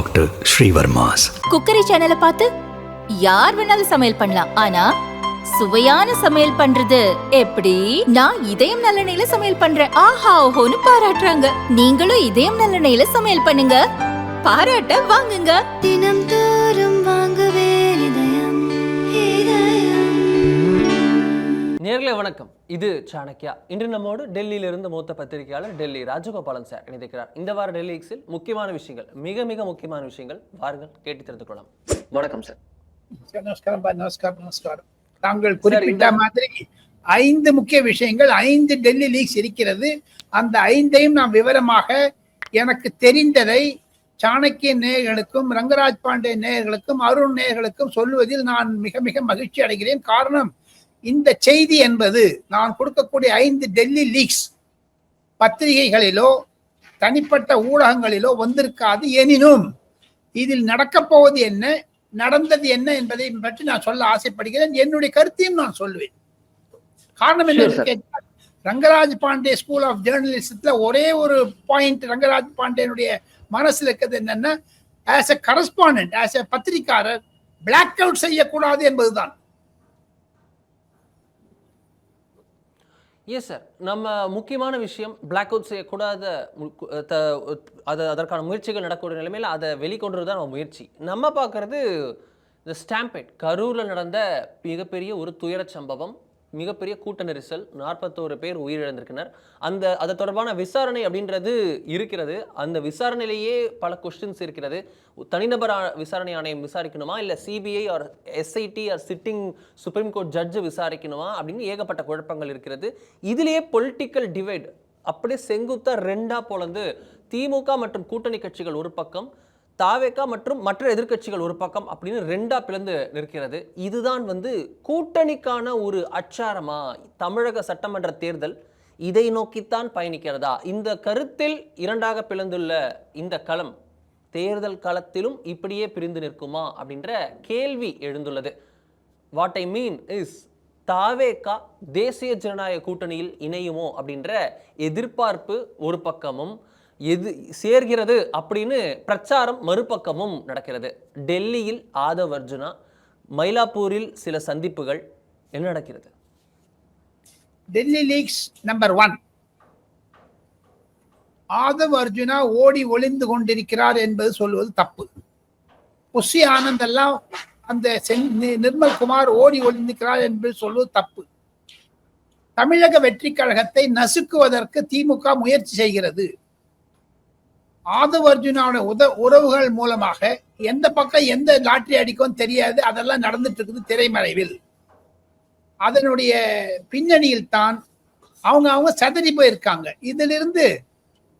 Doctor Srivarma's. Cookery சேனலை பார்த்து யார் வேணாலும் சமையல் பண்ணலாம். ஆனா சுவையான சமையல் பண்றது எப்படி? நான் இதயம் நல்லெண்ணெயில சமையல் பண்றேன். ஆஹா ஓஹோன்னு பாராட்டுறாங்க. நீங்களும் இதயம் நல்லெண்ணெயில சமையல் பண்ணுங்க. பாராட்ட வாங்குங்க. தினம் தோறும் வாங்குவே இதயம் இதயம். நேர்களே வணக்கம். இது சாணக்யா. இன்று நம்மோடு டெல்லியிலிருந்து மூத்த பத்திரிகையாளர் டெல்லி ராஜகோபாலன் சார் இணைந்திருக்கிறார். இந்த வார டெல்லி எக்ஸில் முக்கியமான விஷயங்கள் மிக மிக முக்கியமான விஷயங்கள் வாருங்கள் கேட்டு தெரிந்து கொள்ளலாம் வணக்கம் சார். நமஸ்காரம் நமஸ்காரம் நமஸ்காரம். தாங்கள் குறிப்பிட்ட மாதிரி ஐந்து முக்கிய விஷயங்கள் ஐந்து டெல்லி லீக்ஸ் இருக்கிறது. அந்த ஐந்தையும் நான் விவரமாக எனக்கு தெரிந்ததை சாணக்கிய நேயர்களுக்கும் ரங்கராஜ் பாண்டே நேயர்களுக்கும் அருண் நேயர்களுக்கும் சொல்லுவதில் நான் மிக மிக மகிழ்ச்சி அடைகிறேன். காரணம் இந்த செய்தி என்பது நான் கொடுக்கக்கூடிய ஐந்து டெல்லி லீக்ஸ் பத்திரிகைகளிலோ தனிப்பட்ட ஊடகங்களிலோ வந்திருக்காது எனினும் இதில் நடக்கப் போவது என்ன நடந்தது என்ன என்பதை பற்றி நான் சொல்ல ஆசைப்படுகிறேன். என்னுடைய கருத்தையும் நான் சொல்லுவேன் காரணம் என்ன ரங்கராஜ் பாண்டே ஸ்கூல் ஆஃப் ஜேர்னலிசத்துல ஒரே ஒரு பாயிண்ட் ரங்கராஜ் பாண்டேனுடைய மனசுல இருக்கிறது என்னன்னா as a correspondent as a பத்திரிக்காரர் block out செய்யக்கூடாது என்பதுதான். எஸ் சார் நம்ம முக்கியமான விஷயம் பிளாக் அவுட் செய்யக்கூடாத மு- த- அது அதற்கான முயற்சிகள் நடக்கக்கூடிய நிலைமையில் அதை வெளிக்கொண்டு தான் நம்ம முயற்சி. நம்ம பார்க்குறது இந்த ஸ்டாம்பேட் கரூரில் நடந்த மிகப்பெரிய ஒரு துயரச் சம்பவம். மிகப்பெரிய கூட்ட நெரிசல் நாற்பத்தோரு பேர் உயிரிழந்திருக்கினர் அந்த அது தொடர்பான விசாரணை அப்படின்றது இருக்கிறது. அந்த விசாரணையிலேயே பல கொஸ்டின்ஸ் இருக்கிறது. தனிநபர் ஆ- விசாரணை ஆணையம் விசாரிக்கணுமா? இல்லை CBI or SIT or sitting supreme court judge விசாரிக்கணுமா? அப்படின்னு ஏகப்பட்ட குழப்பங்கள் இருக்கிறது. இதிலேயே பொலிட்டிக்கல் டிவைட் அப்படியே செங்குத்தா ரெண்டா போலந்து திமுக மற்றும் கூட்டணி கட்சிகள் ஒரு பக்கம் தாவேக்கா மற்றும் மற்ற எதிர்க்கட்சிகள் ஒரு பக்கம் அப்படின்னு ரெண்டா பிளந்து நிற்கிறது. இதுதான் வந்து கூட்டணிக்கான ஒரு அச்சாரமா தமிழக சட்டமன்ற தேர்தல் இதை நோக்கித்தான் பயணிக்கிறதா? இந்த கருத்தில் இரண்டாக பிளந்துள்ள இந்த களம் தேர்தல் களத்திலும் இப்படியே பிரிந்து நிற்குமா அப்படின்ற கேள்வி எழுந்துள்ளது. வாட் ஐ மீன் இஸ் தாவேகா தேசிய ஜனநாயக கூட்டணியில் இணையுமோ அப்படின்ற எதிர்பார்ப்பு ஒரு பக்கமும் எது சேர்கிறது அப்படின்னு பிரச்சாரம் மறுபக்கமும் நடக்கிறது. டெல்லியில் ஆதவ் அர்ஜுனா மயிலாப்பூரில் சில சந்திப்புகள் என்ன நடக்கிறது? Delhi leaks number one. Aadhav Arjuna ஓடி ஒளிந்து கொண்டிருக்கிறார் என்பது சொல்வது தப்பு. புஷி ஆனந்த் எல்லாம் அந்த நிர்மல் குமார் ஓடி ஒளிந்திருக்கிறார் என்பது சொல்வது தப்பு. தமிழக வெற்றி கழகத்தை நசுக்குவதற்கு திமுக முயற்சி செய்கிறது. ஆதவ அர்ஜுனாவோட உத உறவுகள் மூலமாக எந்த பக்கம் எந்த லாட்டரி அடிக்கும் தெரியாது. அதெல்லாம் நடந்துட்டு இருக்குது திரைமறைவில். அதனுடைய பின்னணியில் தான் அவங்க அவங்க சதறி போயிருக்காங்க. இதிலிருந்து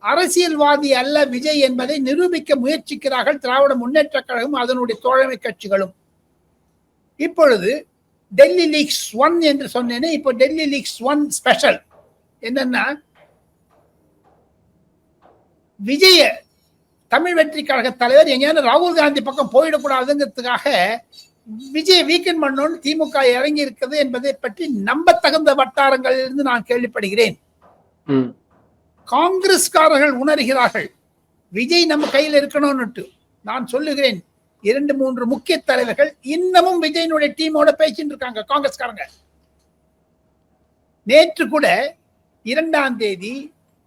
அரசியல்வாதி அல்ல விஜய் என்பதை நிரூபிக்க முயற்சிக்கிறார்கள் திராவிட முன்னேற்ற கழகம் அதனுடைய தோழமை கட்சிகளும். இப்பொழுது டெல்லி லீக்ஸ் ஒன் என்று சொன்னேனே இப்போ டெல்லி லீக்ஸ் ஒன் ஸ்பெஷல். என்னன்னா விஜய தமிழ் வெற்றி கழக தலைவர் எங்கேயாவது ராகுல் காந்தி பக்கம் போயிடக்கூடாதுங்கிறதுக்காக விஜய் வீக்கெண்ட் பண்ணோன்னு திமுக இறங்கி இருக்கிறது என்பதை பற்றி நம்பத்தகுந்த வட்டாரங்களிலிருந்து நான் கேள்விப்படுகிறேன். காங்கிரஸ்காரர்கள் உணர்கிறார்கள். விஜய் நம்ம கையில் இருக்கணும்னுட்டு நான் சொல்லுகிறேன். இரண்டு மூன்று முக்கிய தலைவர்கள் இன்னமும் விஜயனுடைய டீமோட பேசிட்டு இருக்காங்க காங்கிரஸ்காரங்க. நேற்று கூட இரண்டாம் தேதி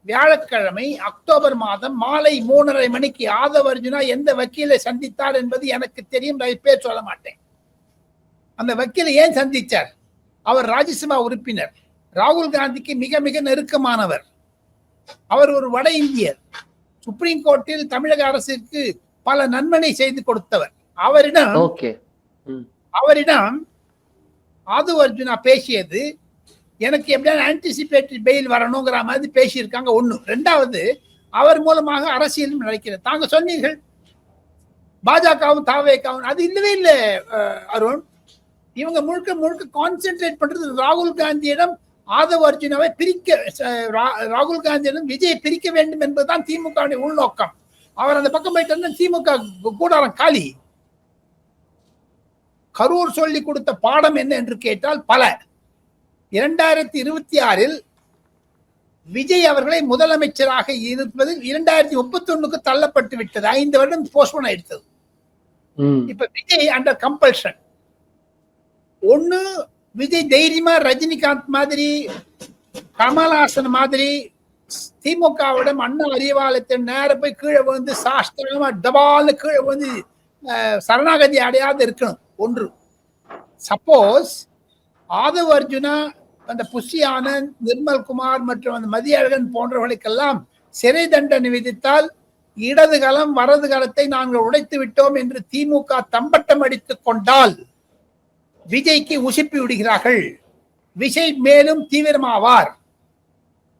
வியாழக்கிழமை அக்டோபர் மாதம் மாலை மூணரை மணிக்கு ஆதவ அர்ஜுனா எந்த வக்கீலை சந்தித்தார் என்பது எனக்கு தெரியும் பேர் சொல்ல மாட்டேன். அந்த வக்கீலை ஏன் சந்திச்சார்? அவர் ராஜ்யசபா உறுப்பினர். ராகுல் காந்திக்கு மிக மிக நெருக்கமானவர். அவர் ஒரு வட இந்தியர். சுப்ரீம் கோர்ட்டில் தமிழக அரசிற்கு பல நன்மனை செய்து கொடுத்தவர். அவரிடம் அவரிடம் ஆது அர்ஜுனா பேசியது எனக்கு எப்படியான ஆன்டிசிபேட்டரி பெயில் வரணுங்கிற மாதிரி பேசியிருக்காங்க. ஒன்று ரெண்டாவது அவர் மூலமாக அரசியலும் நடக்கிறது. தாங்க சொன்னீர்கள். பாஜகவும் தாவேக்காவும் அது இல்லவே இல்லை அருண். இவங்க முழுக்க முழுக்க கான்சென்ட்ரேட் பண்றது ராகுல் காந்தியிடம் ஆதவ அர்ஜுனாவை பிரிக்க ரா- ராகுல் காந்தியிடம் விஜயை பிரிக்க வேண்டும் என்பதுதான் திமுக உள்நோக்கம். அவர் அந்த பக்கம் போயிட்டு திமுக கூடாரம் காலி. கரூர் சொல்லி கொடுத்த பாடம் என்ன என்று கேட்டால் பல. இரண்டாயிரத்தி இருபத்தி ஆறில் விஜய் அவர்களை முதலமைச்சராக இருப்பது இரண்டாயிரத்தி முப்பத்தி ஒண்ணுக்கு தள்ளப்பட்டு விட்டது. ஐந்து வருடம் போஸ்ட்போன் ஆயிடுத்தது இப்ப விஜய் அண்டர் கம்பல்ஷன் ஒண்ணு விஜய் தைரியமா ரஜினிகாந்த் மாதிரி கமல்ஹாசன் மாதிரி திமுகவிடம் அண்ணா அறிவாலயத்தின் நேர போய் கீழே வந்து சாஸ்திரமா டபால்னு கீழே வந்து அஹ், சரணாகதி அடையாத இருக்கணும். ஒன்று. சப்போஸ் ஆதவ் அர்ஜுனா அந்த புஷி ஆனந்த் நிர்மல் குமார் மற்றும் அந்த மதியழகன் போன்றவர்களுக்கெல்லாம் சிறை தண்டனை விதித்தால் இடது கலம் வரது கலத்தை நாங்கள் உடைத்து விட்டோம் என்று திமுக தம்பட்டம் அடித்துக் கொண்டால் விஜய்க்கு உசுப்பி விடுகிறார்கள். விஜய் மேலும் தீவிரமாவார்.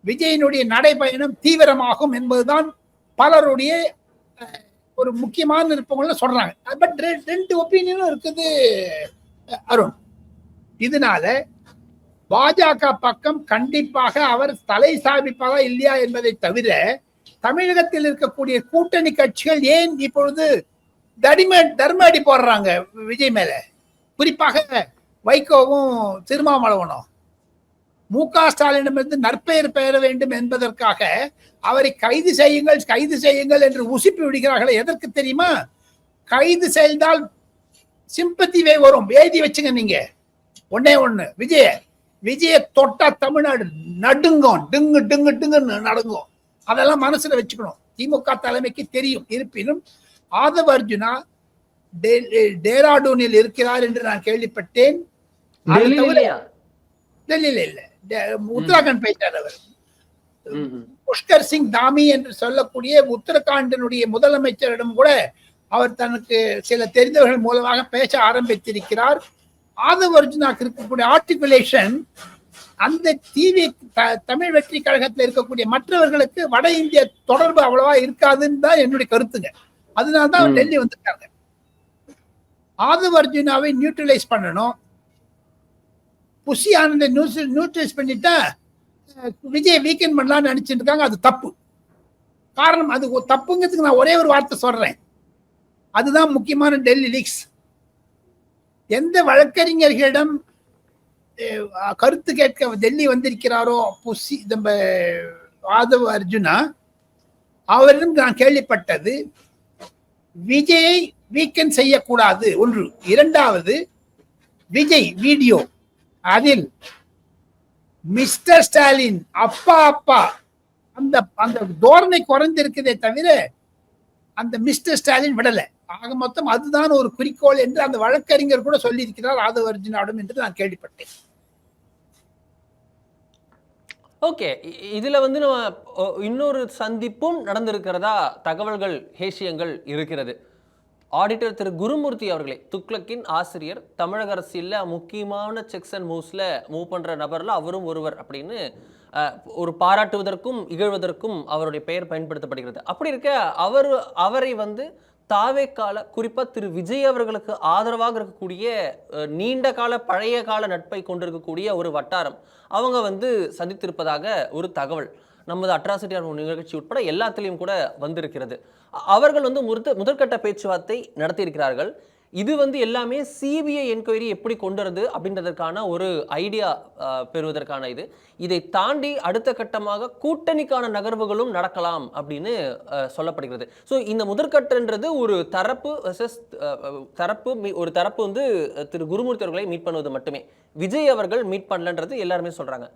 விஜயினுடைய நடைபயணம் தீவிரமாகும் என்பதுதான் பலருடைய அஹ், ஒரு முக்கியமான இருப்பவங்கள சொல்றாங்க. பட் ரெண்டு ஒப்பீனியனும் இருக்குது அருண். இதனால பாஜக பக்கம் கண்டிப்பாக அவர் தலை சாபிப்பாரா இல்லையா என்பதை தவிர தமிழகத்தில் இருக்கக்கூடிய கூட்டணி கட்சிகள் ஏன் இப்பொழுது தடிம தர்ம அடி போடுறாங்க விஜய் மேல? குறிப்பாக வைகோவும் திருமாவளவனும். மு க ஸ்டாலினிடமிருந்து நற்பெயர் பெற வேண்டும் என்பதற்காக அவரை கைது செய்யுங்கள் கைது செய்யுங்கள் என்று உசுப்பி விடுகிறார்கள் எதற்கு தெரியுமா? கைது செய்தால் சிம்பத்தி வே வரும். எழுதி வச்சுங்க நீங்க. ஒன்னே ஒண்ணு. விஜய விஜய தொட்டா தமிழ்நாடு நடுங்கும். டிங்கு டிங்கு டிங்குன்னு நடுங்கும். அதெல்லாம் மனசுல வச்சுக்கணும். திமுக தலைமைக்கு தெரியும். இருப்பினும் ஆதவ் அர்ஜுனா டேராடூனில் இருக்கிறார் என்று நான் கேள்விப்பட்டேன். டெல்லியில இல்ல உத்தராகண்ட் போயிட்டார் அவர். புஷ்கர் சிங் தாமி என்று சொல்லக்கூடிய உத்தரகாண்டினுடைய முதலமைச்சரிடம் கூட அவர் தனக்கு சில தெரிந்தவர்கள் மூலமாக பேச ஆரம்பித்திருக்கிறார். ஆதவ் அர்ஜுனாக்கு இருக்கக்கூடிய ஆர்டிகுலேஷன் அந்த டிவி தமிழ் வெற்றி கழகத்தில் இருக்கக்கூடிய மற்றவர்களுக்கு வட இந்திய தொடர்பு அவ்வளவா இருக்காதுன்னு தான் என்னுடைய கருத்துங்க. அதனால தான் அவர் ம். டெல்லி வந்திருக்காங்க. ஆதவ் அர்ஜுனாவை நியூட்ரலைஸ் பண்ணணும். புஷி ஆனந்தை நியூட்ரலைஸ் பண்ணிட்டா விஜய் வீக்கெண்ட் பண்ணலாம்னு நினைச்சிட்டு இருக்காங்க. அது தப்பு. காரணம் அது தப்புங்கிறதுக்கு நான் ஒரே ஒரு வார்த்தை சொல்றேன். அதுதான் முக்கியமான டெல்லி லீக்ஸ் எந்த வழக்கறிஞர்களிடம் கருத்து கேட்க டெல்லி வந்திருக்கிறாரோ புசி நம்ம ஆதவ் அர்ஜுனா அவரிடம் நான் கேள்விப்பட்டது விஜயை வீக்கெண்ட் செய்யக்கூடாது. ஒன்று. இரண்டாவது விஜய் வீடியோ. அதில் மிஸ்டர் ஸ்டாலின் அப்பா அப்பா அந்த அந்த தோரணை குறைந்திருக்குதே தவிர அந்த மிஸ்டர் ஸ்டாலின் விடலை. ஆக மொத்தம் அதுதான் ஒரு குறிக்கோள் என்று அந்த வழக்கறிஞர் கூட சொல்லியிருக்கிறார் ஆதவ அர்ஜுனாவிடம் என்று நான் கேள்விப்பட்டேன். ஓகே இதில் இதுல வந்து நம்ம இன்னொரு சந்திப்பும் நடந்திருக்கிறதா? தகவல்கள் ஹேஷியங்கள் இருக்கிறது. ஆடிட்டர் திரு குருமூர்த்தி அவர்களே துக்ளக்கின் ஆசிரியர் தமிழக அரசியல்ல முக்கியமான செக்ஸ் அண்ட் மூவ்ஸ்ல மூவ் பண்ற நபர்ல அவரும் ஒருவர் அப்படின்னு அஹ், ஒரு பாராட்டுவதற்கும் இகழ்வதற்கும் அவருடைய பெயர் பயன்படுத்தப்படுகிறது. அப்படி இருக்க அவர் அவரை வந்து தாவே கால திரு. விஜய் அவர்களுக்கு ஆதரவாக இருக்கக்கூடிய நீண்ட கால பழைய கால நட்பை கொண்டிருக்கக்கூடிய ஒரு வட்டாரம். அவங்க வந்து சந்தித்திருப்பதாக ஒரு தகவல். நமது அட்ராசிட்டி நிகழ்ச்சி உட்பட எல்லாத்திலையும் கூட வந்திருக்கிறது. அவர்கள் வந்து முறுத்த முதற்கட்ட பேச்சுவார்த்தை நடத்தியிருக்கிறார்கள். இது வந்து எல்லாமே சிபிஐ என்கொயரி எப்படி கொண்டு வருது அப்படின்றதற்கான ஒரு ஐடியா பெறுவதற்கான இது. இதை தாண்டி அடுத்த கட்டமாக கூட்டணிக்கான நகர்வுகளும் நடக்கலாம் அப்படின்னு சொல்லப்படுகிறது. ஸோ இந்த முதற்கட்டன்றது ஒரு தரப்பு versus, தரப்பு மீ- ஒரு தரப்பு வந்து திரு குருமூர்த்தி அவர்களை மீட் பண்ணுவது மட்டுமே. விஜய் அவர்கள் மீட் பண்ணலன்றது எல்லாருமே சொல்கிறாங்க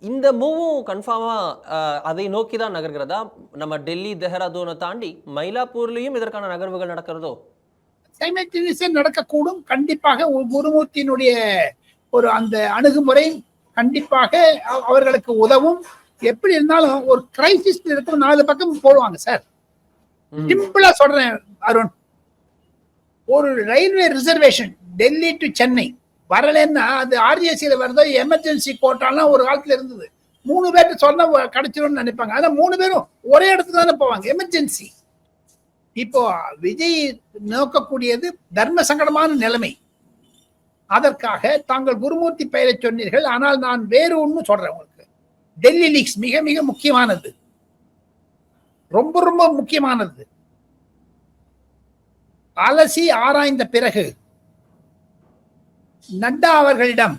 இந்த மூவும் கன்ஃபார்மாக அதை நோக்கி தான் நகர்கிறதா? நம்ம டெல்லி தெஹ்ராதூனை தாண்டி மயிலாப்பூர்லேயும் இதற்கான நகர்வுகள் நடக்கிறதோ? சைமல்டேனியஸா நடக்கக்கூடும். கண்டிப்பாக குருமூர்த்தியினுடைய ஒரு அந்த அணுகுமுறை கண்டிப்பாக அவ- அவர்களுக்கு உதவும். எப்படி இருந்தாலும் ஒரு கிரைசிஸ் இருக்கும் நாலு பக்கம் போடுவாங்க சார். சிம்பிளா சொல்றேன் அருண். ஒரு railway reservation Delhi to Chennai வரலன்னா அது ஆர்ஏசியில வருதோ எமர்ஜென்சி கோட்டாலாம் ஒரு காலத்துல இருந்தது. மூணு பேர்ட்டு சொன்னா கிடைச்சிரும்னு நினைப்பாங்க. ஆனா மூணு பேரும் ஒரே இடத்துக்கு தானே போவாங்க. எமர்ஜென்சி இப்போ விஜய் நோக்கக்கூடியது தர்ம சங்கடமான நிலைமை. அதற்காக தாங்கள் குருமூர்த்தி பெயரை சொன்னீர்கள் ஆனால் நான் வேறு ஒன்று சொல்றேன் உங்களுக்கு. டெல்லி லீக்ஸ் மிக மிக முக்கியமானது. ரொம்ப ரொம்ப முக்கியமானது. அலசி ஆராய்ந்த பிறகு நட்டா அவர்களிடம்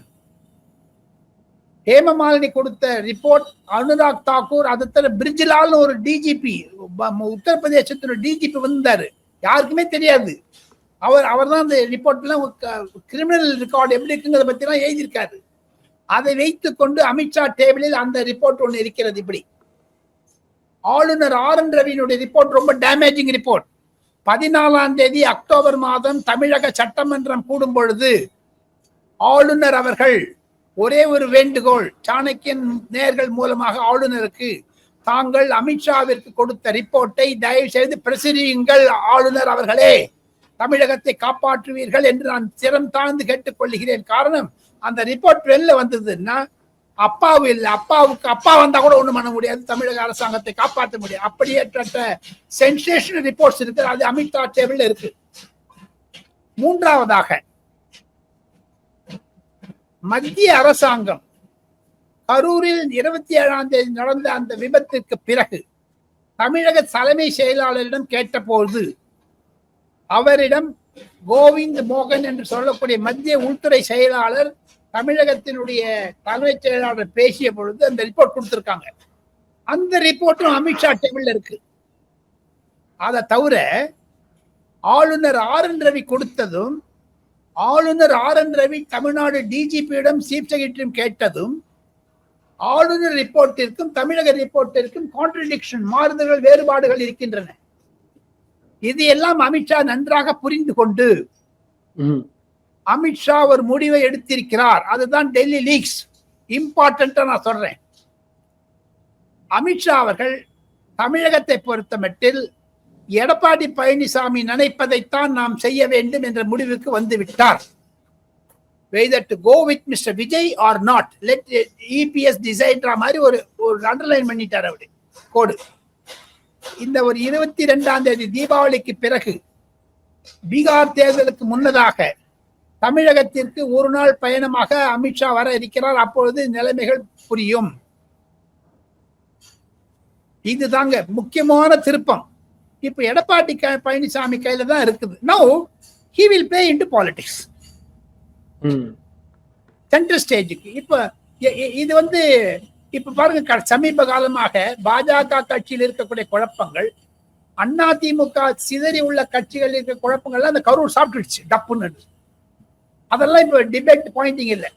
ஹேமமாலினி கொடுத்த ரிப்போர்ட் அனுராக் தாக்கூர் அது தர பிரிஜ்லால்னு ஒரு டிஜிபி உத்தரப்பிரதேசத்தோட டிஜிபி வந்தாரு. யாருக்குமே தெரியாது. அவர் அவர் தான் அந்த ரிப்போர்ட்லாம் கிரிமினல் ரெக்கார்டு எப்படி இருக்குங்கிறத பத்திலாம் எழுதியிருக்காரு. அதை வைத்து கொண்டு அமித்ஷா டேபிளில் அந்த ரிப்போர்ட் ஒன்று இருக்கிறது இப்படி. ஆளுநர் ஆர் என் ரவியினுடைய ரிப்போர்ட் ரொம்ப டேமேஜிங் ரிப்போர்ட் பதினாலாம் தேதி அக்டோபர் மாதம் தமிழக சட்டமன்றம் கூடும் பொழுது ஆளுநர் அவர்கள் ஒரே ஒரு வேண்டுகோள் சாணக்கியன் நேர்கள் மூலமாக ஆளுநருக்கு தாங்கள் அமித்ஷாவிற்கு கொடுத்த ரிப்போர்ட்டை தயவு செய்து பிரசுரியுங்கள் ஆளுநர் அவர்களே. தமிழகத்தை காப்பாற்றுவீர்கள் என்று நான் சிரம் தாழ்ந்து கேட்டுக்கொள்கிறேன். காரணம் அந்த ரிப்போர்ட் வெளில வந்ததுன்னா அப்பாவு இல்லை. அப்பாவுக்கு அப்பா வந்தா கூட ஒண்ணும் பண்ண முடியாது. தமிழக அரசாங்கத்தை காப்பாற்ற முடியாது. அப்படியேற்ற சென்சேஷனல் ரிப்போர்ட்ஸ் இருக்கு அது அமித்ஷா டேபிள் இருக்கு. மூன்றாவதாக மத்திய அரசாங்கம் கரூரில் இருபத்தி ஏழாம் தேதி நடந்த அந்த விபத்திற்கு பிறகு தமிழக தலைமை செயலாளரிடம் கேட்டபோது அவரிடம் கோவிந்த் மோகன் என்று சொல்லக்கூடிய மத்திய உள்துறை செயலாளர் தமிழகத்தினுடைய தலைமைச் செயலாளர் பேசிய பொழுது அந்த ரிப்போர்ட் கொடுத்திருக்காங்க. அந்த ரிப்போர்ட்டும் அமித்ஷா டேபிள்ல இருக்கு. அதை தவிர ஆளுநர் ஆர் என் ரவி கொடுத்ததும் ஆளுநர் ஆர் என் ரவி தமிழ்நாடு டிஜிபியிடம் சீஃப் செக்ரட்டரியும் கேட்டதும் ஆளுநர் ரிப்போர்ட்டிற்கும் தமிழக ரிப்போர்ட்டிற்கும் கான்ட்ரடிக்ஷன் மாறுதல்கள் வேறுபாடுகள் இருக்கின்றன. இது எல்லாம் அமித்ஷா நன்றாக புரிந்து கொண்டு அமித்ஷா ஒரு முடிவை எடுத்திருக்கிறார். அதுதான் டெல்லி லீக்ஸ். இம்பார்ட்டன்டா நான் சொல்றேன். அமித்ஷா அவர்கள் தமிழகத்தை பொறுத்த மட்டில் எடப்பாடி பழனிசாமி நினைப்பதைத்தான் நாம் செய்ய வேண்டும் என்ற முடிவுக்கு வந்து விட்டார் whether to go with mister Vijay or not let EPS டிசைன்ற மாதிரி ஒரு ஒரு அண்டர்லைன் பண்ணிட்டார் அவரு. கோடு. இந்த ஒரு இருபத்தி ரெண்டாம் தேதி தீபாவளிக்கு பிறகு பீகார் தேர்தலுக்கு முன்னதாக தமிழகத்திற்கு ஒரு நாள் பயணமாக அமித்ஷா வர இருக்கிறார். அப்பொழுது நிலைமைகள் புரியும். இதுதாங்க முக்கியமான திருப்பம். இப்ப எடப்பாடி பழனிசாமி கையில தான் இருக்குது. No he will play into politics central ஸ்டேஜுக்கு இப்ப இது வந்து இப்ப பாருங்க சமீப காலமாக பாஜக கட்சியில் இருக்கக்கூடிய குழப்பங்கள் அண்ணா திமுக சிதறி உள்ள கட்சிகள் இருக்க குழப்பங்கள்லாம் அந்த கரூர் சாப்பிட்டுடுச்சு டப்புன்னு. அதெல்லாம் இப்ப டிபேட் பாயிண்டிங் இல்லை.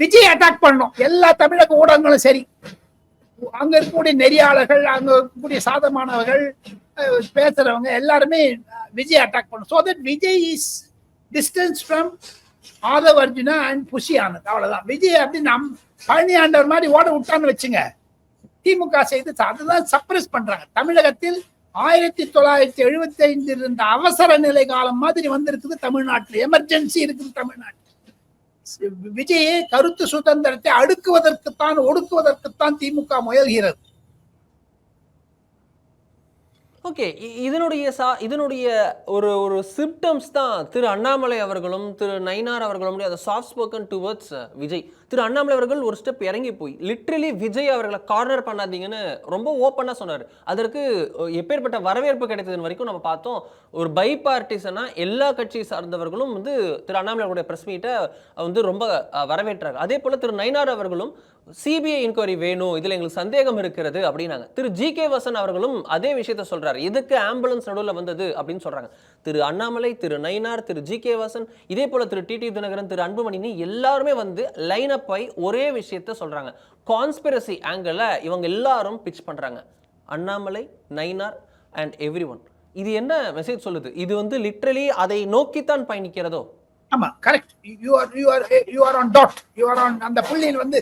விஜய் அட்டாக் பண்ணணும். எல்லா தமிழக ஊடகங்களும் சரி. அங்க இருக்கக்கூடிய நெறியாளர்கள் அங்க இருக்கக்கூடிய சாதமானவர்கள் பேசுறவங்க எல்லாருமே விஜய் அட்டாக் பண்ணும் so that Vijay is distance from Aadhav Arjuna and Bussy Anand. அவ்வளவுதான். விஜய் அப்படி நம் பழனி ஆண்டவர் மாதிரி ஓட விட்டான்னு வச்சுங்க. திமுக செய்து அதுதான் சப்ரஸ் பண்றாங்க. தமிழகத்தில் ஆயிரத்தி தொள்ளாயிரத்தி எழுபத்தி ஐந்தில் இருந்த அவசர நிலை காலம் மாதிரி வந்திருக்குது தமிழ்நாட்டில். எமர்ஜென்சி இருக்குது தமிழ்நாட்டில். விஜயை கருத்து சுதந்திரத்தை அடுக்குவதற்குத்தான் ஒடுக்குவதற்குத்தான் திமுக முயல்கிறது. ஓகே இதனுடைய சா இதனுடைய ஒரு ஒரு சிம்டம்ஸ் தான் திரு அண்ணாமலை அவர்களும் திரு நயினார் அவர்களும் அந்த soft spoken towards Vijay. Thiru Annamalai அவர்கள் ஒரு ஸ்டெப் இறங்கி போய் லிட்ரலி விஜய் அவர்களை கார்னர் பண்ணாதீங்கன்னு ரொம்ப ஓப்பனாக சொன்னார். அதற்கு எப்பேற்பட்ட வரவேற்பு கிடைத்தது வரைக்கும் நம்ம பார்த்தோம் ஒரு பை பார்ட்டிசனாக எல்லா கட்சி சார்ந்தவர்களும் வந்து திரு அண்ணாமலை அவருடைய ப்ரெஸ் மீட்டை வந்து ரொம்ப வரவேற்றார். வரவேற்றாங்க அதே போல் திரு நயினார் அவர்களும் சிபிஐ இன்கொயரி வேணும் இதில் எங்களுக்கு சந்தேகம் இருக்கிறது அப்படின்னாங்க. திரு ஜி கே வசன் அவர்களும் அதே விஷயத்த சொல்கிறார் எதுக்கு ஆம்புலன்ஸ் நடுவில் வந்தது அப்படின்னு சொல்கிறாங்க திரு அண்ணாமலை திரு நயினார் திரு ஜி கே வாசன் இதே போல் திரு டிடி தினகரன் திரு அன்புமணினி எல்லாருமே வந்து லைன் அப் ஆகி ஒரே விஷயத்த சொல்றாங்க. கான்ஸ்பிரசி ஆங்கிளில் இவங்க எல்லாரும் பிச் பண்ணுறாங்க Annamalai Nainar and every one இது என்ன மெசேஜ் சொல்லுது? இது வந்து லிட்ரலி அதை நோக்கித்தான் பயணிக்கிறதோ? ஆமா correct you are you are you are on dot you are on அந்த புள்ளியில் வந்து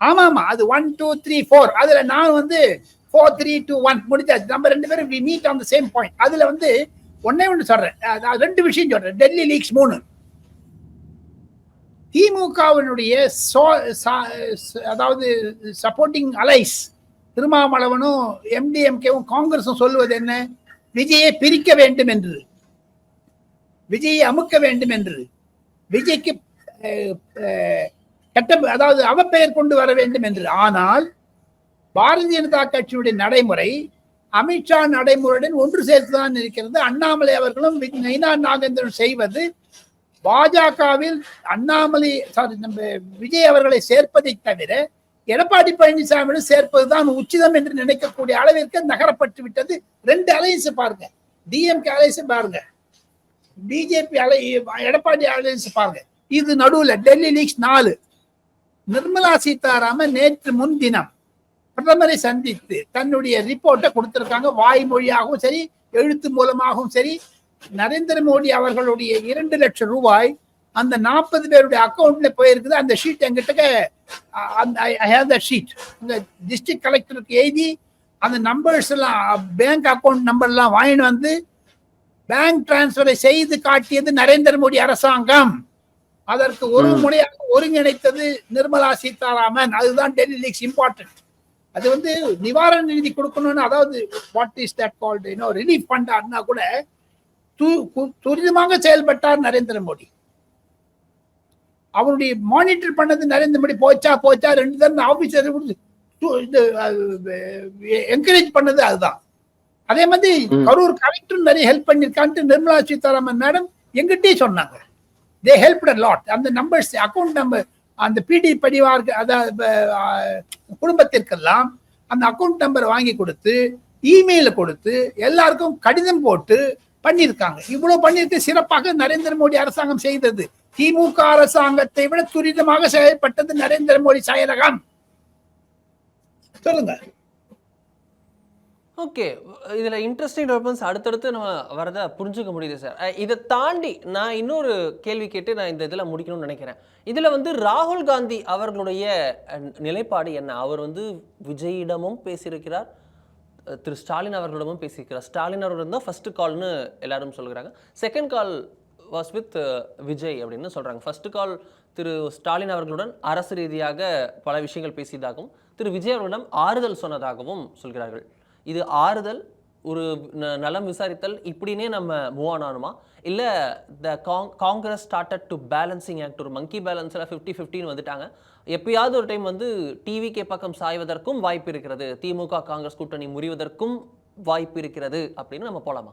ஆமா ஆமா. அது ஒன் டூ த்ரீ ஃபோர் அதுல நான் வந்து ஃபோர் த்ரீ டூ ஒன் முடிஞ்சாச்சு. நம்ம ரெண்டு பேரும் we meet on the same point அதுல வந்து ஒன்னே ஒன்று சொல்றேன். ரெண்டு விஷயம் சொல்றேன். டெல்லி லீக்ஸ் மூணு. திமுகவினுடைய சோ- அதாவது சப்போர்ட்டிங் அலைஸ் திருமாவளவனும் எம்டிஎம்கேவும் காங்கிரஸும் சொல்லுவது என்ன? விஜயை பிரிக்க வேண்டும் என்று. விஜயை அமுக்க வேண்டும் என்று. விஜய்க்கு கெட்ட அதாவது அவப்பெயர் கொண்டு வர வேண்டும் என்று. ஆனால் பாரதிய ஜனதா கட்சியுடைய நடைமுறை அமித்ஷா நடைமுறையுடன் ஒன்று சேர்த்துதான் இருக்கிறது. அண்ணாமலை அவர்களும் நைனா நாகேந்திரன் செய்வது பாஜகவில் அண்ணாமலை சாரி நம்ம விஜய் அவர்களை சேர்ப்பதை தவிர எடப்பாடி பழனிசாமியுடன் சேர்ப்பதுதான் உச்சிதம் என்று நினைக்கக்கூடிய அளவிற்கு நகரப்பட்டு விட்டது. ரெண்டு அலையன்ஸ் பாருங்க. டிஎம்கே அலையன்ஸ் பாருங்க. பிஜேபி அலை எடப்பாடி அலையன்ஸ் பாருங்க. இது நடுவுல டெல்லி லீக்ஸ் நாலு. நிர்மலா சீதாராமன் நேற்று முன்தினம் பிரதமரை சந்தித்து தன்னுடைய ரிப்போர்ட்டை கொடுத்திருக்காங்க. வாய்மொழியாகவும் சரி எழுத்து மூலமாகவும் சரி. நரேந்திர மோடி அவர்களுடைய இரண்டு லட்சம் ரூபாய் அந்த நாற்பது பேருடைய அக்கௌண்ட்ல போயிருக்குது. அந்த ஷீட் எங்கிட்ட அந்த த ஷீட் இந்த டிஸ்ட்ரிக்ட் கலெக்டருக்கு எழுதி அந்த நம்பர்ஸ் எல்லாம் பேங்க் அக்கௌண்ட் நம்பர் எல்லாம் வாங்கிட்டு வந்து பேங்க் டிரான்ஸ்பரை செய்து காட்டியது நரேந்திர மோடி அரசாங்கம். அதற்கு ஒரு. முறையாக ஒருங்கிணைத்தது நிர்மலா சீதாராமன். அதுதான் டெல்லி லீக்ஸ் இம்பார்ட்டன்ட் அது வந்து நிவாரண நிதி கொடுக்கணும்னு அதாவது வாட் இஸ் தட் கால்டு இன்னும் ரிலீஃப் ஃபண்டார்னா கூட துரிதமாக செயல்பட்டார் நரேந்திர மோடி. அவருடைய மானிட்டர் பண்ணது நரேந்திர மோடி. போச்சா போச்சா ரெண்டு தரம் ஆபீசர் என்கரேஜ் பண்ணது அதுதான். அதே மாதிரி. கரூர் கலெக்டர் நிறைய ஹெல்ப் பண்ணிருக்கான்ட்டு நிர்மலா சீதாராமன் மேடம் எங்கிட்டயும் சொன்னாங்க. தே ஹெல்ப் லாட் அந்த நம்பர்ஸ் அக்கௌண்ட் நம்பர் அந்த பிடி படிவார்க்கு அதாவது குடும்பத்திற்கெல்லாம் அந்த அக்கௌண்ட் நம்பர் வாங்கி கொடுத்து இமெயில கொடுத்து எல்லாருக்கும் கடிதம் போட்டு பண்ணியிருக்காங்க. இவ்வளவு பண்ணிட்டு சிறப்பாக நரேந்திர மோடி அரசாங்கம் செய்தது. திமுக அரசாங்கத்தை விட துரிதமாக செயல்பட்டது நரேந்திர மோடி செயலகம் சொல்லுங்க. ஓகே. இதில் இன்ட்ரெஸ்டிங் டெவலப்மெண்ட்ஸ் அடுத்தடுத்து நம்ம வரதை புரிஞ்சுக்க முடியுது சார் இதை தாண்டி நான் இன்னொரு கேள்வி கேட்டு நான் இந்த இதில் முடிக்கணும்னு நினைக்கிறேன். இதில் வந்து ராகுல் காந்தி அவர்களுடைய நிலைப்பாடு என்ன? அவர் வந்து விஜயிடமும் பேசியிருக்கிறார். திரு ஸ்டாலின் அவர்களிடமும் பேசியிருக்கிறார். ஸ்டாலின் அவர்கள் தான் ஃபஸ்ட்டு கால்னு எல்லாரும் சொல்கிறாங்க second call was with Vijay அப்படின்னு சொல்கிறாங்க ஃபஸ்ட்டு கால் திரு ஸ்டாலின் அவர்களுடன் அரசு ரீதியாக பல விஷயங்கள் பேசியதாகவும் திரு விஜய் அவர்களிடம் ஆறுதல் சொன்னதாகவும் சொல்கிறார்கள். இது ஆறுதல் ஒரு நலம் விசாரித்தல் இப்படின்னே நம்ம மூவ் ஆன் ஆகணுமா? இல்லை the Cong Congress started to balancing act ஒரு மங்கி பேலன்ஸில் ஃபிஃப்டி ஃபிஃப்டின்னு வந்துட்டாங்க. எப்பயாவது ஒரு டைம் வந்து டிவிகே பக்கம் சாய்வதற்கும் வாய்ப்பு இருக்கிறது. திமுக காங்கிரஸ் கூட்டணி முறிவதற்கும் வாய்ப்பு இருக்கிறது. அப்படின்னு நம்ம போலாமா?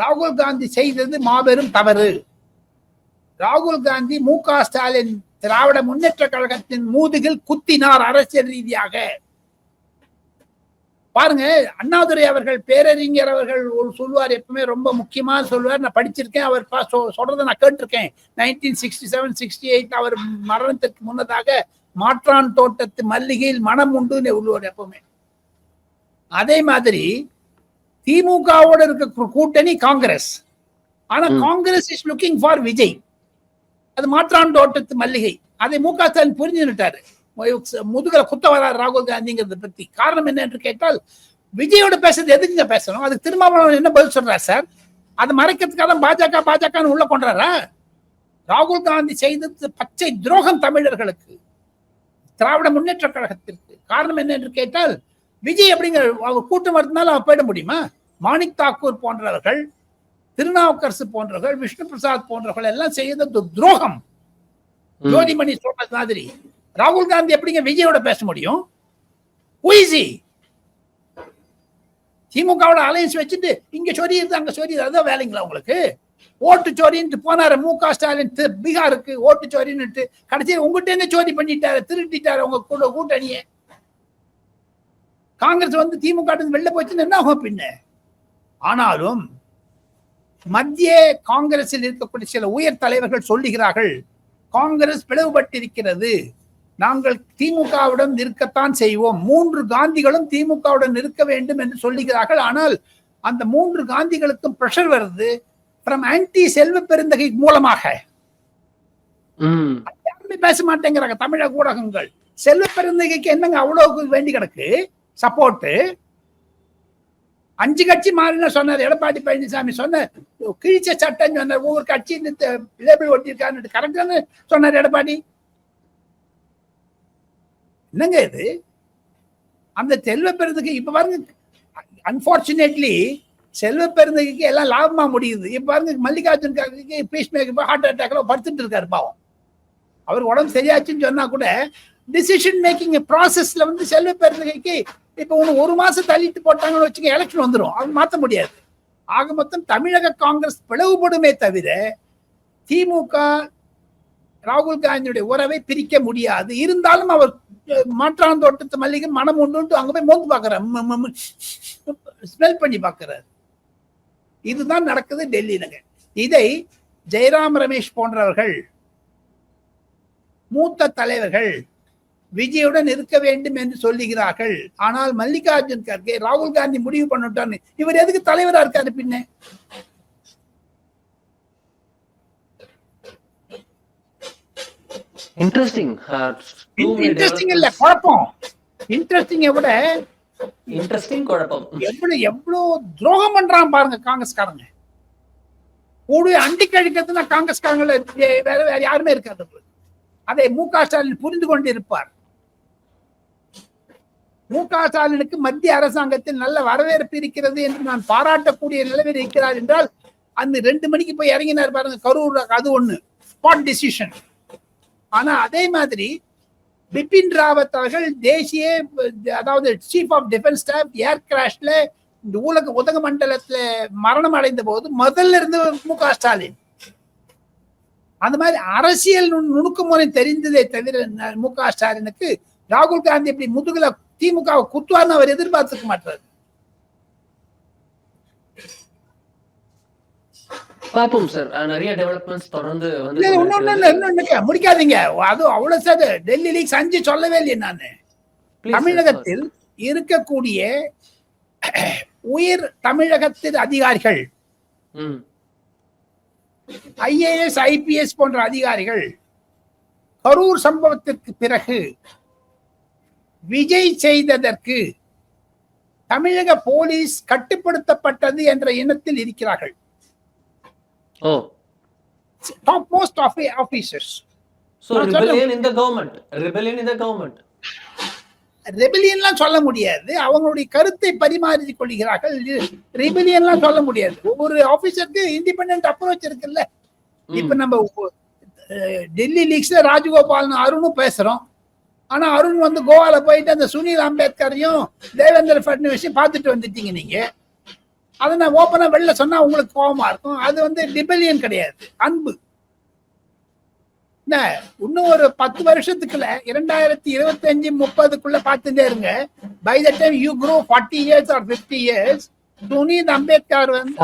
ராகுல் காந்தி செய்தது மாபெரும் தவறு. ராகுல் காந்தி மு க ஸ்டாலின் திராவிட முன்னேற்ற கழகத்தின் மூதுகில் குத்தினார் அரசியல் ரீதியாக. பாருங்க அண்ணாதுரை அவர்கள் பேரறிஞர் அவர்கள் ஒரு சொல்லுவார் எப்பவுமே ரொம்ப முக்கியமா சொல்லுவார். நான் படிச்சிருக்கேன் அவர் சொல்றதை நான் கேட்டிருக்கேன். Nineteen sixty seven sixty eight அவர் மரணத்திற்கு முன்னதாக மாற்றான் தோட்டத்து மல்லிகையில் மனம் உண்டுன்னு உள்ளவர் எப்பவுமே. அதே மாதிரி திமுகவோட இருக்க கூட்டணி காங்கிரஸ். ஆனா. Congress is looking for Vijay. அது மாற்றான் தோட்டத்து மல்லிகை. அதை மு க ஸ்டாலின் புரிஞ்சுட்டாரு முதுகல குத்த வரார் ராகுல் காந்திங்கிறத பத்தி. காரணம் என்ன என்று கேட்டால் விஜயோட பேசுறது எதுக்குங்க பேசணும்? அதுக்கு திருமாவளவன் என்ன பதில் சொல்றார் சார்? அதை மறைக்கிறதுக்காக தான் பாஜக பாஜக உள்ள கொண்டாரா ராகுல் காந்தி செய்தது பச்சை துரோகம் தமிழர்களுக்கு திராவிட முன்னேற்ற கழகத்திற்கு. காரணம் என்ன என்று கேட்டால் விஜய் அப்படிங்கிற அவர் கூட்டம் வரதுனால அவர் போயிட முடியுமா? மாணிக் தாக்கூர் போன்றவர்கள் திருநாவுக்கரசு போன்றவர்கள் விஷ்ணு பிரசாத் போன்றவர்கள் எல்லாம் செய்தது துரோகம். ஜோதிமணி சொல்றது மாதிரி. ராகுல் காந்தி எப்படிங்க விஜயோட பேச முடியும்? உயிசி திமுகவோட அலையன்ஸ் வச்சுட்டு இங்க சொரியுது அங்க சொரியுது அதான் வேலைங்களா உங்களுக்கு? ஓட்டு சோரின்ட்டு போனாரு மு க ஸ்டாலின் பீகாருக்கு ஓட்டு சோரின்னுட்டு கடைசியில் உங்ககிட்ட என்ன சோரி பண்ணிட்டாரு திருட்டிட்டாரு உங்க கூட கூட்டணியை? காங்கிரஸ் வந்து திமுக வெளில போச்சுன்னு என்ன ஆகும் பின்ன? ஆனாலும் மத்திய காங்கிரஸில் இருக்கக்கூடிய சில உயர் தலைவர்கள் சொல்லுகிறார்கள் காங்கிரஸ் பிளவுபட்டிருக்கிறது. நாங்கள் திமுகவுடன் இருக்கத்தான் செய்வோம். மூன்று காந்திகளும் திமுகவுடன் இருக்க வேண்டும் என்று சொல்லுகிறார்கள். ஆனால் அந்த மூன்று காந்திகளுக்கும் பிரஷர் வருது ஃப்ரம் ஆன்டி செல்வ பெருந்தகை மூலமாக. யாருமே பேச மாட்டேங்கிறாங்க. தமிழக ஊடகங்கள். செல்வ பெருந்தகைக்கு என்னங்க அவ்வளவு வேண்டி கிடக்கு? சப்போர்ட் அஞ்சு கட்சி மாறின சொன்னார். எடப்பாடி பழனிசாமி சொன்ன கிழிச்ச சட்டம் சொன்னார். ஒவ்வொரு கட்சி லேபிள் ஒட்டியிருக்காரு கரெக்டான சொன்னார் எடப்பாடி. என்னங்க இது? அந்த செல்வ பெருந்தகை இப்ப பாருங்க அன்பார்ச்சுனேட்லி செல்வ பெருந்தகைக்கு எல்லாம் லாபமா முடியுது. இப்ப பாருங்க மல்லிகார்ஜுன் பீஸ் மேக்கர் ஹார்ட் அட்டாக்ல படுத்துட்டு இருக்காரு பாவம். அவர் உடம்பு சரியாச்சுன்னு சொன்னா கூட டிசிஷன் மேக்கிங் ப்ராசஸ்ல வந்து செல்வ பெருந்தகைக்கு இப்ப ஒன்று ஒரு மாசம் தள்ளிட்டு போட்டாங்கன்னு வச்சுக்க எலெக்ஷன் வந்துடும் அது மாத்த முடியாது. ஆக மொத்தம் தமிழக காங்கிரஸ் பிளவுபடுமே தவிர திமுக ராகுல் காந்தியுடைய உறவை பிரிக்க முடியாது. இருந்தாலும் அவர் மாற்றான் தோட்டத்து மல்லிகை மனம் உண்டு அங்க போய் மோந்து பாக்குறாரு ஸ்மெல் பண்ணி பாக்குறாரு இதுதான் நடக்குது டெல்லியிலங்க இதை ஜெயராம் ரமேஷ் போன்றவர்கள் மூத்த தலைவர்கள் விஜயுடன் இருக்க வேண்டும் என்று சொல்லுகிறார்கள். ஆனால் மல்லிகார்ஜுன் கார்கே ராகுல் காந்தி முடிவு பண்ணிட்டான்னு இவர் எதுக்கு தலைவரா இருக்காரு பின்ன? இன்ட்ரெஸ்டிங் இன்ட்ரெஸ்டிங் இல்ல குழப்பம். இன்ட்ரெஸ்டிங்கை விட இன்ட்ரெஸ்டிங் குழப்பம். எவ்வளவு எவ்வளவு துரோகம் பண்றான் பாருங்க காங்கிரஸ்காரங்க. கூடு அண்டி கழிக்கிறதுனா காங்கிரஸ்காரங்கள வேற வேற யாருமே இருக்காது அதை மு க ஸ்டாலின் புரிந்து கொண்டு இருப்பார் மு க ஸ்டாலினுக்கு மத்திய அரசாங்கத்தில் நல்ல வரவேற்பு இருக்கிறது என்று நான் பாராட்டக்கூடிய நிலையில் இருக்கிறார் என்றால் அந்த ரெண்டு மணிக்கு போய் இறங்கினார் பாருங்க கரூர் அது ஒண்ணு. ஸ்பாட் டிசிஷன் ஆனா அதே மாதிரி பிபின் ராவத் அவர்கள் தேசிய அதாவது chief of defence staff air கிராஷ்ல இந்த உலக உதக மண்டலத்துல மரணம் அடைந்த போது முதல்ல இருந்து மு க ஸ்டாலின். அந்த மாதிரி அரசியல் நுண்- நுணுக்கமுறை தெரிந்ததே தவிர மு க ஸ்டாலினுக்கு ராகுல் காந்தி இப்படி முதுகுல திமுக குத்துவார்னு அவர் எதிர்பார்த்துக்க மாட்டார். பாப்போம் சார் நிறைய டெவலப்மெண்ட்ஸ் தொடர்ந்து வந்து இல்ல, இன்னொன்னு இல்ல, இன்னொன்னு முடிக்காதீங்க. அது அவ்வளவு சார் டெல்லி லீக்ஸ் அஞ்சு சொல்லவே இல்லையே நானு. தமிழகத்தில் இருக்கக்கூடிய உயர் தமிழகத்தில் அதிகாரிகள் ஐஏஎஸ் ஐபிஎஸ் போன்ற அதிகாரிகள் கரூர் சம்பவத்திற்கு பிறகு விஜய் செய்ததற்கு தமிழக போலீஸ் கட்டுப்படுத்தப்பட்டது என்ற எண்ணத்தில் இருக்கிறார்கள். ஓ. Top most of officers so நான் சொல்றேன். Rebellion in the government rebellion in the government ரெபிலியன்லாம் சொல்ல முடியாது. அவங்களுடைய கருத்தை பரிமாறிக் கொள்கிறார்கள். ரெபிலியன்லாம் சொல்ல முடியாது. ஒவ்வொரு ஆபீசருக்கு இண்டிபெண்டன்ட் அப்ரோச் இருக்குல்ல. இப்ப நம்ம டெல்லி லீக்ஸ்ல ராஜகோபால் அருணும் பேசுறோம். ஆனா அருண் வந்து கோவால போயிட்டு அந்த சுனில் அம்பேத்கரையும் தேவேந்திர ஃபட்னவிஸையும் பார்த்துட்டு வந்துட்டீங்க நீங்க. அதை நான் ஓப்பனா வெளில சொன்னா உங்களுக்கு கோபமா இருக்கும். அது வந்து டிபெலியன் கிடையாது. அன்பு. என்ன? இன்னும் ஒரு பத்து வருஷத்துக்குள்ள இரண்டாயிரத்தி இருபத்தி அஞ்சு முப்பதுக்குள்ள பார்த்துட்டே இருங்க. By the time you grow forty years or fifty years Sunil Ambedkar வந்து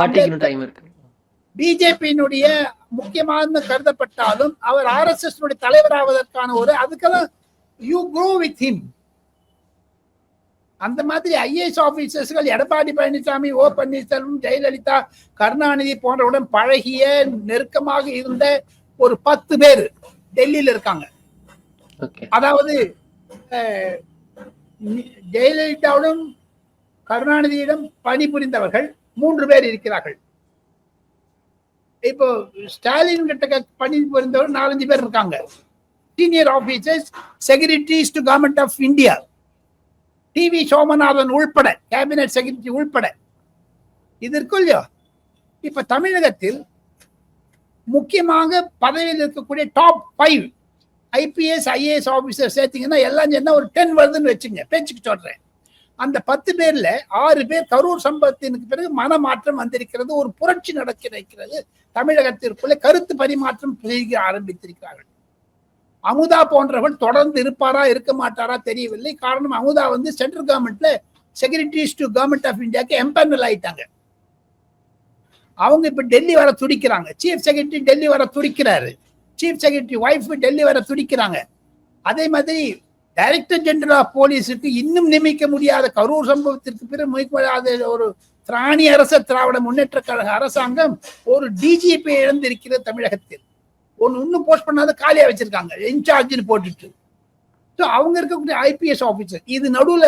பிஜேபியினுடைய முக்கியமான கருதப்பட்டாலும் அவர் ஆர்எஸ்எஸ் தலைவராவதற்கான ஒரு அதுக்கெல்லாம் யூ க்ரோ வித் ஹிம் அந்த மாதிரி ஐஏஎஸ் ஆபீசர்ஸ்கள் எடப்பாடி பழனிசாமி ஓ பன்னீர்செல்வம் ஜெயலலிதா கருணாநிதி போன்றவுடன் பழகிய நெருக்கமாக இருந்த ஒரு பத்து பேர் டெல்லியில இருக்காங்க. அதாவது ஜெயலலிதாவுடன் கருணாநிதியிடம் பணிபுரிந்தவர்கள் மூன்று பேர் இருக்கிறார்கள். இப்போ ஸ்டாலின் கிட்ட க- பணிபுரிந்தவர் நாலஞ்சு பேர் இருக்காங்க. Senior officers secretaries to government of India TV Somanathan உள்பட கேபினட் செக்ரட்டரி உள்பட. இது இருக்கும் இல்லையோ இப்ப தமிழகத்தில் முக்கியமாக பதவியில் இருக்கக்கூடிய top five IPS IAS officer சேர்த்தீங்கன்னா எல்லாம் சேர்ந்தா ஒரு டென் வருதுன்னு வச்சுங்க பேச்சுக்கு சொல்றேன். அந்த பத்து பேர்ல ஆறு பேர் கரூர் சம்பவத்தினுக்கு பிறகு மனமாற்றம் வந்திருக்கிறது ஒரு புரட்சி நடக்கிறது தமிழகத்திற்குள்ளே கருத்து பரிமாற்றம் செய்ய ஆரம்பித்திருக்கிறார்கள். அமுதா போன்றவன் தொடர்ந்து இருப்பாரா இருக்க மாட்டாரா தெரியவில்லை. காரணம் அமுதா வந்து சென்ட்ரல் கவர்மெண்ட்ல செக்ரட்டரிஸ் டு கவர்மெண்ட் ஆஃப் இந்தியாக்கு எம்பேனல் ஆயிட்டாங்க. அவங்க இப்ப டெல்லி வர துடிக்கிறாங்க. சீஃப் செக்ரட்டரி டெல்லி வர துடிக்கிறாரு. சீஃப் செக்ரட்டரி ஒய்ஃப் டெல்லி வர துடிக்கிறாங்க. அதே மாதிரி டைரக்டர் ஜெனரல் ஆஃப் போலீஸுக்கு இன்னும் நியமிக்க முடியாத கரூர் சம்பவத்திற்கு பிறகு முடியாத ஒரு திராணி அரச திராவிட முன்னேற்ற கழக அரசாங்கம் ஒரு டிஜிபி இழந்திருக்கிறது தமிழகத்தில். ஒன்னு இன்னும் போஸ்ட் பண்ணாத காலியா வச்சிருக்காங்க. இன்சார்ஜ்னு போட்டுட்டு. ஸோ அவங்க இருக்கக்கூடிய ஐபிஎஸ் ஆஃபீஸர் இது நடுவுல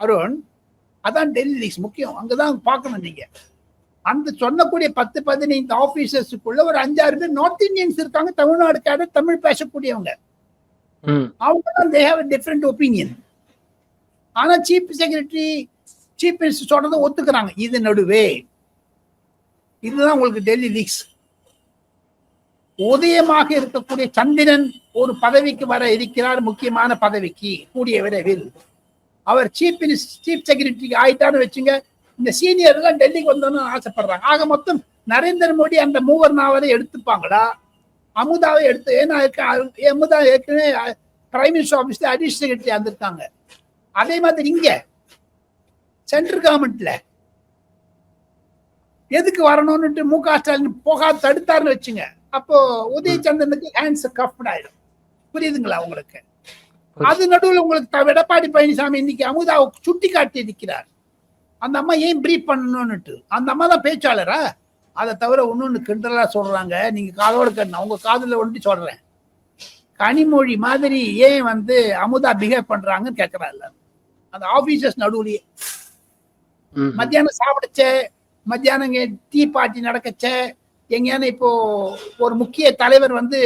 அருண் அதான் டெல்லி முக்கியம். அங்கதான் பார்க்கணும் நீங்க. அந்த சொல்லக்கூடிய பத்து பதினைந்து ஆபீசர்ஸுக்குள்ள ஒரு அஞ்சாறு பேர் நார்த் இந்தியன்ஸ் இருக்காங்க தமிழ்நாடு கேடர் தமிழ் பேசக்கூடியவங்க. அவங்க தான் தே ஹேவ் டிஃப்ரெண்ட் ஒப்பீனியன் ஆனா சீஃப் செக்ரட்டரி சீஃப் மினிஸ்டர் சொல்றதை ஒத்துக்கிறாங்க. இது நடுவே. இதுதான் உங்களுக்கு டெல்லி லீக்ஸ் உதயமாக இருக்கக்கூடிய சந்திரன் ஒரு பதவிக்கு வர இருக்கிறார் முக்கியமான பதவிக்கு. கூடிய விரைவில். அவர் சீஃப் மினிஸ்டர் சீஃப் செக்ரட்டரி ஆயிட்டான்னு வச்சுங்க இந்த சீனியர் எல்லாம் டெல்லிக்கு வந்தோம்னு ஆசைப்படுறாங்க. ஆக மொத்தம் நரேந்திர மோடி அந்த மூவர் நாவலை எடுத்துப்பாங்களா அமுதாவை எடுத்து ஏன்னா இருக்கு- அமுதா ஏற்கனவே பிரைம் மினிஸ்டர் ஆஃபீஸ்ல அடிஷனல் செக்ரட்டரி வந்திருக்காங்க. அதே மாதிரி இங்க சென்ட்ரல் கவர்மெண்ட்ல எதுக்கு வரணும்னுட்டு மு க ஸ்டாலின் போகாது தடுத்தாருன்னு வச்சுங்க. அப்போ உதயச்சந்திரனுக்கு ஹேண்ட்ஸ் கஃப்ட் ஆயிடும். புரியுதுங்களா உங்களுக்கு? அது நடுவுல உங்களுக்கு எடப்பாடி பழனிசாமி இன்னைக்கு அமுதாவை சுட்டி காட்டி இருக்கிறார். அந்த அம்மா ஏன் பிரீஃப் பண்ணணும்னுட்டு? அந்த அம்மா தான் பேச்சாளரா? அதை தவிர இன்னொன்னு கிண்டலா சொல்றாங்க. நீங்க காதோட கண்ணு உங்க காதுல ஒண்டி சொல்றேன். கனிமொழி மாதிரி ஏன் வந்து அமுதா பிஹேவ் பண்றாங்கன்னு கேக்குறாங்க அந்த ஆபீசர்ஸ் நடுவுலயே. மத்தியானம் சாப்பிடுச்ச மத்தியானம் டீ பார்ட்டி நடக்கச்ச எங்கேயான இப்போ ஒரு முக்கிய தலைவர் வந்து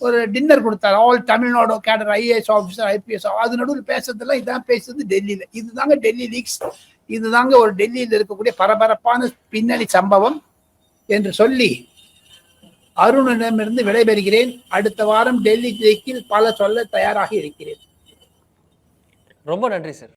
ஒரு டின்னர் கொடுத்தாரு. All Tamil Nadu cadre IAS officer IPS அது நடுவில் பேசுறதெல்லாம் இதான் பேசுறது டெல்லியில. இதுதாங்க டெல்லி லீக்ஸ் இதுதாங்க ஒரு டெல்லியில் இருக்கக்கூடிய பரபரப்பான பின்னணி சம்பவம் என்று சொல்லி அருணிடமிருந்து விடைபெறுகிறேன். அடுத்த வாரம் டெல்லி ஜெய்க்கில் பல சொல்ல தயாராக இருக்கிறேன். ரொம்ப நன்றி சார்.